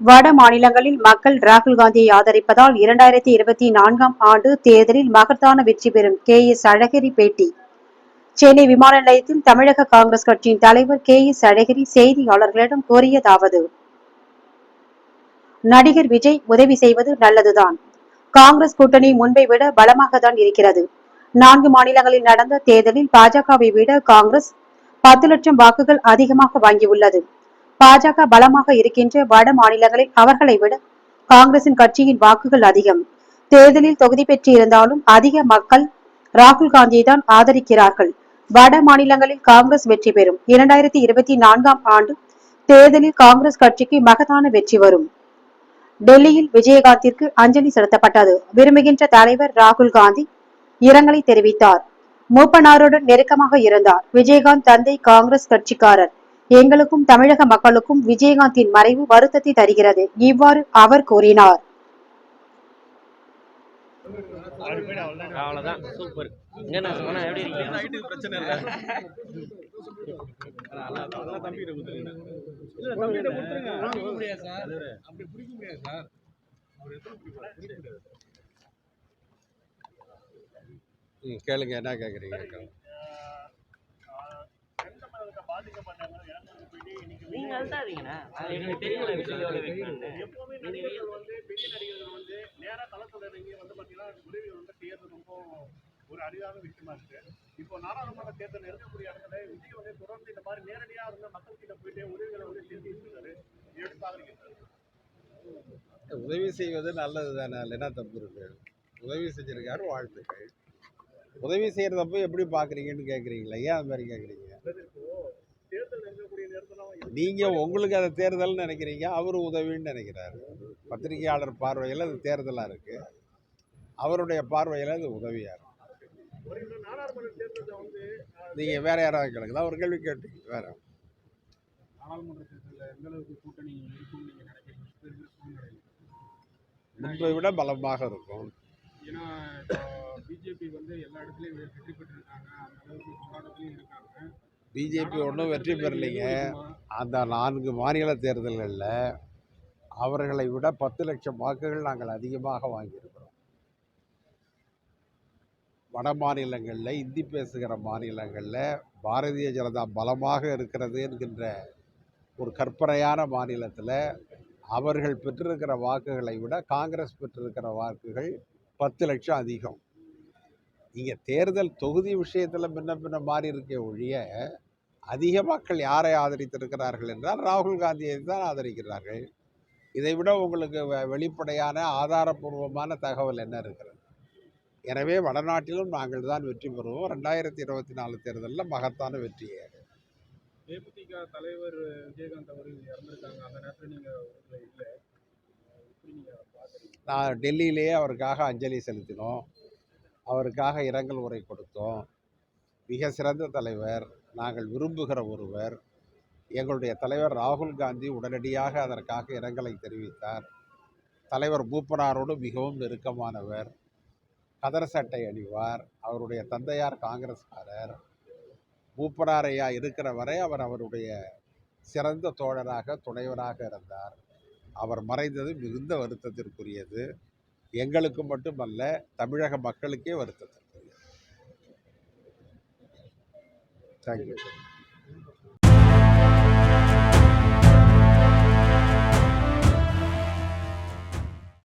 வட மாநிலங்களில் மக்கள் ராகுல் காந்தியை ஆதரிப்பதால் இரண்டாயிரத்தி இருபத்தி நான்காம் ஆண்டு தேர்தலில் மகத்தான வெற்றி பெறும் கே எஸ் அழகிரி பேட்டி. சென்னை விமான நிலையத்தில் தமிழக காங்கிரஸ் கட்சியின் தலைவர் கே எஸ் அழகிரி செய்தியாளர்களிடம் கூறியதாவது நடிகர் விஜய் உதவி செய்வது நல்லதுதான். காங்கிரஸ் கூட்டணி முன்பை விட பலமாக தான் இருக்கிறது. நான்கு மாநிலங்களில் நடந்த தேர்தலில் பாஜகவை விட காங்கிரஸ் பத்து லட்சம் வாக்குகள் அதிகமாக வாங்கியுள்ளது. பாஜக பலமாக இருக்கின்ற வட மாநிலங்களில் அவர்களை விட காங்கிரசின் கட்சியின் வாக்குகள் அதிகம். தேர்தலில் தொகுதி பெற்று இருந்தாலும் அதிக மக்கள் ராகுல் காந்தியை தான் ஆதரிக்கிறார்கள். வட மாநிலங்களில் காங்கிரஸ் வெற்றி பெறும். இரண்டாயிரத்தி இருபத்தி நான்காம் ஆண்டு தேர்தலில் காங்கிரஸ் கட்சிக்கு மகத்தான வெற்றி வரும். டெல்லியில் விஜயகாந்திற்கு அஞ்சலி செலுத்தப்பட்டது. விரும்புகின்ற தலைவர் ராகுல் காந்தி இரங்கலை தெரிவித்தார். மூப்பனாருடன் நெருக்கமாக இருந்தார். விஜயகாந்த் தந்தை காங்கிரஸ் கட்சிக்காரர். எங்களுக்கும் தமிழக மக்களுக்கும் விஜயகாந்தின் மறைவு வருத்தத்தை தருகிறது. இவ்வாறு அவர் கூறினார். அவ்வளோதான் சூப்பர் என்ன சொன்னா எப்படி இருக்கீங்க? நைட்டுக்கு பிரச்சனை இல்லை அதெல்லாம் தம்பிகிட்ட கொடுத்துருங்க இல்லை தம்பிகிட்ட கொடுத்துருங்க பிடிக்க முடியாது சார் அப்படி பிடிக்க முடியாது சார் அவர் எத்தனை பிடிப்பாரு ம் கேளுங்க என்ன கேட்குறீங்க நீங்க அழுத்தாதீங்கண்ணா அது எனக்கு தெரியல விஜய் எவ்வளோ வைக்கணும்னு எப்பவுமே நடிகர்கள் வந்து பெரிய நடிகர்கள் வந்து நேரா களத்துல இறங்கி வந்து பாத்தீங்கன்னா உதவி வந்து செய்யறது ரொம்ப ஒரு அரிதான விஷயமா இருக்கு. இப்போ நாடாளுமன்ற தேர்தல் நெருங்கக்கூடிய இடத்துல விஜய் வந்து தொடர்ந்து இந்த மாதிரி நேரடியா இருந்த மக்கள் கிட்ட போயிட்டு உதவிகளை வந்து எப்படி பாக்குறீங்க உதவி செய்வது நல்லது தானே அதில் என்ன தப்பு இருக்கு? உதவி செஞ்சிருக்காரு வாழ்த்துக்கள். உதவி செய்கிறதப்போ எப்படி பார்க்குறீங்கன்னு கேட்குறீங்களா ஏன் அது மாதிரி கேட்குறீங்க நீங்கள் உங்களுக்கு அதை தேர்தல்னு நினைக்கிறீங்க அவர் உதவின்னு நினைக்கிறாரு. பத்திரிகையாளர் பார்வையில் அது தேர்தலாக இருக்குது அவருடைய பார்வையில் அது உதவியாக இருக்கு. ஒரு இந்த நாடாளுமன்ற தேர்தலில் வந்து நீங்கள் வேற யாராவது கேளுங்க ஒரு கேள்வி கேட்டீங்க வேற முன்பை விட பலமாக இருக்கும். ஏன்னா பிஜேபி வந்து எல்லா இடத்துலையும் வெற்றி பெற்றிருக்காங்க அந்த அளவுக்கு போராட்டத்திலையும் இருக்காங்க. பிஜேபி ஒன்றும் வெற்றி பெறலைங்க. அந்த நான்கு மாநில தேர்தல்களில் அவர்களை விட பத்து லட்சம் வாக்குகள் நாங்கள் அதிகமாக வாங்கியிருக்கிறோம். வட மாநிலங்களில் இந்தி பேசுகிற மாநிலங்களில் பாரதிய ஜனதா பலமாக இருக்கிறது என்கின்ற ஒரு கற்பனையான மாநிலத்தில் அவர்கள் பெற்றிருக்கிற வாக்குகளை விட காங்கிரஸ் பெற்றிருக்கிற வாக்குகள் பத்து லட்சம் அதிகம். இங்கே தேர்தல் தொகுதி விஷயத்தில் முன்ன பின்ன மாறி இருக்கே ஒழிய அதிக மக்கள் யாரை ஆதரித்திருக்கிறார்கள் என்றால் ராகுல் காந்தியை தான் ஆதரிக்கிறார்கள். இதை விட உங்களுக்கு வெளிப்படையான ஆதாரபூர்வமான தகவல் என்ன இருக்கிறது? எனவே வடநாட்டிலும் நாங்கள் தான் வெற்றி பெறுவோம். ரெண்டாயிரத்தி இருபத்தி நாலு தேர்தலில் மகத்தான வெற்றியை தேமுதிக தலைவர் விஜயகாந்த் அவர்கள் இறந்திருக்காங்க. அந்த நேரத்தில் நீங்க ஊர்ல இல்லை. எப்படி நீங்க பாக்குறீங்க நான் டெல்லியிலேயே அவருக்காக அஞ்சலி செலுத்தினோம். அவருக்காக இரங்கல் உரை கொடுத்தோம். மிக சிறந்த தலைவர் நாங்கள் விரும்புகிற ஒருவர். எங்களுடைய தலைவர் ராகுல் காந்தி உடனடியாக அதற்காக இரங்கலை தெரிவித்தார். தலைவர் மூப்பனாரோடு மிகவும் நெருக்கமானவர். கதர் சட்டை அணிவார். அவருடைய தந்தையார் காங்கிரஸ்காரர். மூப்பனாரையா இருக்கிற வரை அவர் அவருடைய சிறந்த தோழராக துணைவராக இருந்தார். அவர் மறைந்தது மிகுந்த வருத்தத்திற்குரியது. எங்களுக்கு மட்டுமல்ல தமிழக மக்களுக்கே வருத்தம் தேங்க்யூ